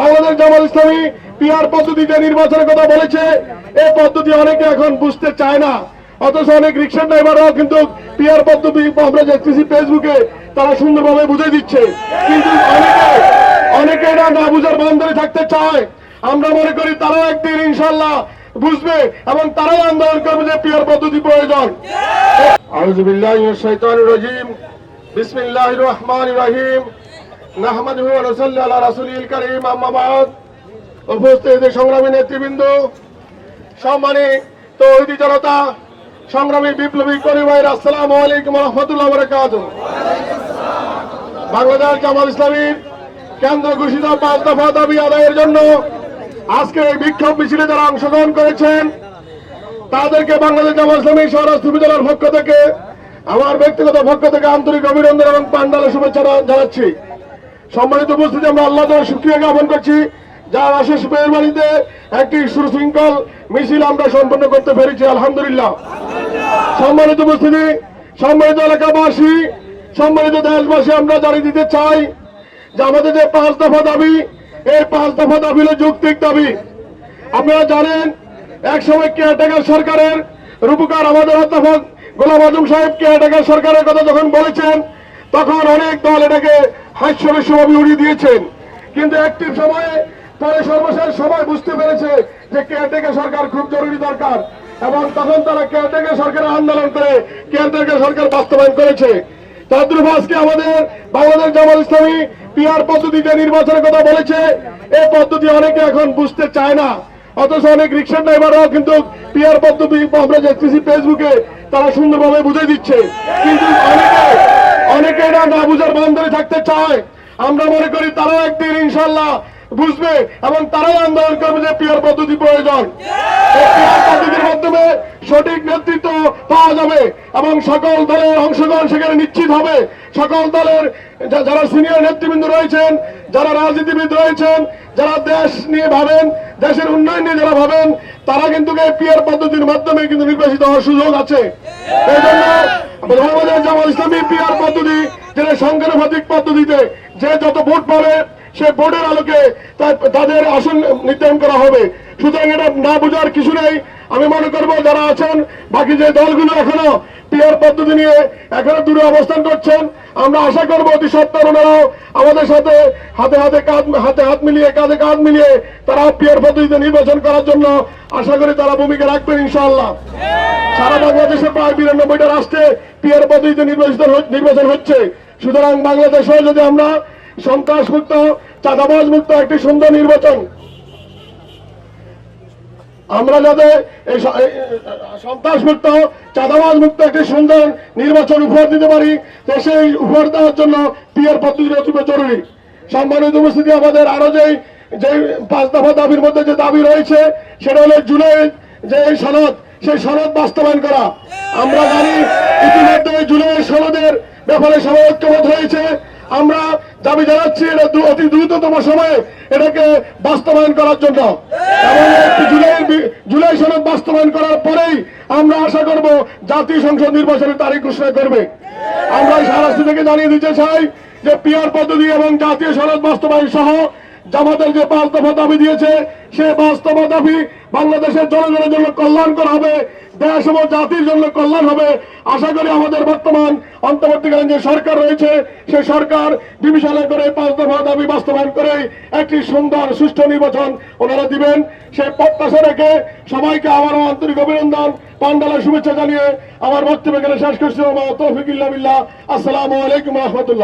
Bangladesh Jamaat Islami PR পদ্ধতিতে নির্বাচনের কথা বলেছে। এই পদ্ধতি অনেকে এখন বুঝতে চায় না। অথচ অনেক রিক্সা ড্রাইভাররাও কিন্তু পিআর পদ্ধতি আমরা দেখতেছি ফেসবুকে তারা সুন্দরভাবে বুঝে দিচ্ছে। কিন্তু অনেকে অনেকে এটা না বুঝার বন্ধরে থাকতে চায়। আমরা মনে করি তারাও একদিন ইনশাল্লাহ বুঝবে এবং তারাই আন্দোলন করবে যে পিআর পদ্ধতি প্রয়োজন। মিনাশ শাইতানির রাজিম। বিসমিল্লাহির রহমানির রহিম। নাহমাদুহু ওয়া নুসাল্লি আলা রাসূলিল কারীম, আম্মা বাদ। উপস্থিত সংগ্রামী নেতৃবৃন্দ সম্মানিত তৌহিদি জনতা, সংগ্রামী বিপ্লবী করিবাইর আসসালামু আলাইকুম রহমতুল্লাহ বারাকাতুহু। বাংলাদেশ জামাত ইসলামীর কেন্দ্র ঘোষিত পাঁচ দফা দাবি আদায়ের জন্য আজকে এই বিক্ষোভ মিছিলে যারা অংশগ্রহণ করেছেন, তাদেরকে বাংলাদেশ জামাত ইসলামী স্বরাষ্ট্র উপজেলার পক্ষ থেকে, আমার ব্যক্তিগত পক্ষ থেকে আন্তরিক অভিনন্দন এবং পান্ডালের শুভেচ্ছা জানাচ্ছি। সম্মানিত উপস্থিতি, আমরা আল্লাহ তাআলার শুকরিয়া জ্ঞাপন করছি। যার আশেষ মেহরবানিতে একটি সুশৃঙ্খল মিছিল আমরা সম্পন্ন করতে পেরেছি, আলহামদুলিল্লাহ। সম্মানিত উপস্থিতি, সম্মানিত এলাকাবাসী, সম্মানিত দেশবাসী, আমরা জানিয়ে দিতে চাই যে আমাদের যে পাঁচ দফা দাবি, এই পাঁচ দফা দাবি হলো যৌক্তিক দাবি। আপনারা জানেন এক সময় কেয়ারটেকার সরকারের রূপকার আমাদের অধ্যাপক গোলাম আজম সাহেব কেয়ারটেকার সরকারের কথা যখন বলেছেন, তখন অনেক দল এটাকে হাস্যরস্যভাবে উড়িয়ে দিয়েছেন। কিন্তু একটি সময়ে পরে সর্বশেষ সবাই বুঝতে পেরেছে যে কেয়ারটেকার সরকার খুব জরুরি দরকার। এবং তখন তারা কেয়ারটেকার সরকারের আন্দোলন করে কেয়ারটেকার সরকার বাস্তবায়ন করেছে। তদ্রুপ আমাদের বাংলাদেশ জামাত ইসলামী পিআর পদ্ধতিতে নির্বাচনের কথা বলেছে। এই পদ্ধতি অনেকে এখন বুঝতে চায় না। অথচ অনেক রিক্সা ড্রাইভাররাও কিন্তু পিআর পদ্ধতি আমরা দেখতেছি ফেসবুকে তারা সুন্দরভাবে বুঝে দিচ্ছে। কিন্তু অনেকে অনেকে এটা না বুঝার বন্ধরে থাকতে চায়। আমরা মনে করি তারাও একদিন ইনশাল্লাহ বুঝবে এবং তারাই আন্দোলন করবে যে পিআর পদ্ধতি প্রয়োজন। পদ্ধতির মাধ্যমে সঠিক নেতৃত্ব পাওয়া যাবে এবং সকল দলের অংশগ্রহণ সেখানে নিশ্চিত হবে। সকল দলের যারা সিনিয়র নেতৃবৃন্দ রয়েছেন যারা রাজনীতিবিদ রয়েছেন যারা দেশ নিয়ে ভাবেন দেশের উন্নয়ন নিয়ে যারা ভাবেন তারা কিন্তু এই পিআর পদ্ধতির মাধ্যমে কিন্তু নির্বাচিত হওয়ার সুযোগ আছে। এই জন্য জামাত ইসলামী পিআর পদ্ধতি, যেটা সংখ্যানুপাতিক পদ্ধতিতে যে যত ভোট পাবে, সে ভোটের আলোকে তাদের আসন নির্ধারণ করা হবে। সুতরাং এটা না বোঝার কিছু নেই। আমি মনে করব যারা আছেন, বাকি যে দলগুলো এখনও পিআর পদ্ধতি নিয়ে এখনও দূরে অবস্থান করছেন আমরা আশা করব অতি সত্তর আমাদের সাথে হাতে হাতে কাঁধ, হাতে হাত মিলিয়ে, কাঁধে কাঁধ মিলিয়ে তারা পিআর পদ্ধতিতে নির্বাচন করার জন্য আশা করি তারা ভূমিকা রাখবেন ইনশাআল্লাহ। সারা বাংলাদেশে প্রায় বিরানব্বইটা রাষ্ট্রে পিআর পদ্ধতিতে নির্বাচিত নির্বাচন হচ্ছে। সুতরাং বাংলাদেশেও যদি আমরা সন্ত্রাস মুক্ত, চাঁদাবাজ মুক্ত একটি সুন্দর নির্বাচন আমরা যাতে এই সন্ত্রাস চাঁদাবাজ মুক্ত একটি সুন্দর নির্বাচন উপহার দিতে পারি, তো সেই উপহার দেওয়ার জন্য পিয়ার পদ্ধতি অতীব জরুরি। সম্মানিত উপস্থিতি, আমাদের আরও যে পাঁচ দফা দাবির মধ্যে যে দাবি রয়েছে, সেটা হলো জুলাই যে এই সনদ, সেই সনদ বাস্তবায়ন করা। আমরা জানি ইতিমধ্যে জুলাই সনদের ব্যাপারে সবাই ঐক্যমত হয়েছে। আমরা দাবি জানাচ্ছি এটা অতি দ্রুততম সময়ে এটাকে বাস্তবায়ন করার জন্য। জুলাই জুলাই সনদ বাস্তবায়ন করার পরেই আমরা আশা করব জাতীয় সংসদ নির্বাচনের তারিখ ঘোষণা করবে। আমরা সারাস্তি থেকে জানিয়ে দিতে চাই যে পিয়ার পদ্ধতি এবং জাতীয় সনদ বাস্তবায়ন সহ জামাতের যে পাঁচ দফা দাবি দিয়েছে সে পাঁচ দফা দাবি বাংলাদেশের জনগণের জন্য কল্যাণকর হবে, দেশ এবং জাতির জন্য কল্যাণ হবে। আশা করি আমাদের বর্তমান, অন্তর্বর্তীকালীন যে সরকার রয়েছে সে সরকার বিবেচনা করে পাঁচ দফা দাবি বাস্তবায়ন করে একটি সুন্দর, সুষ্ঠু নির্বাচন ওনারা দিবেন। সে প্রত্যাশা রেখে সবাইকে আবারও আন্তরিক অভিনন্দন, পান্ডালের শুভেচ্ছা জানিয়ে আমার বক্তব্য এখানে শেষ করছি। তৌফিকুল্লাহ আসসালামু আলাইকুম রহমতুল্লাহ।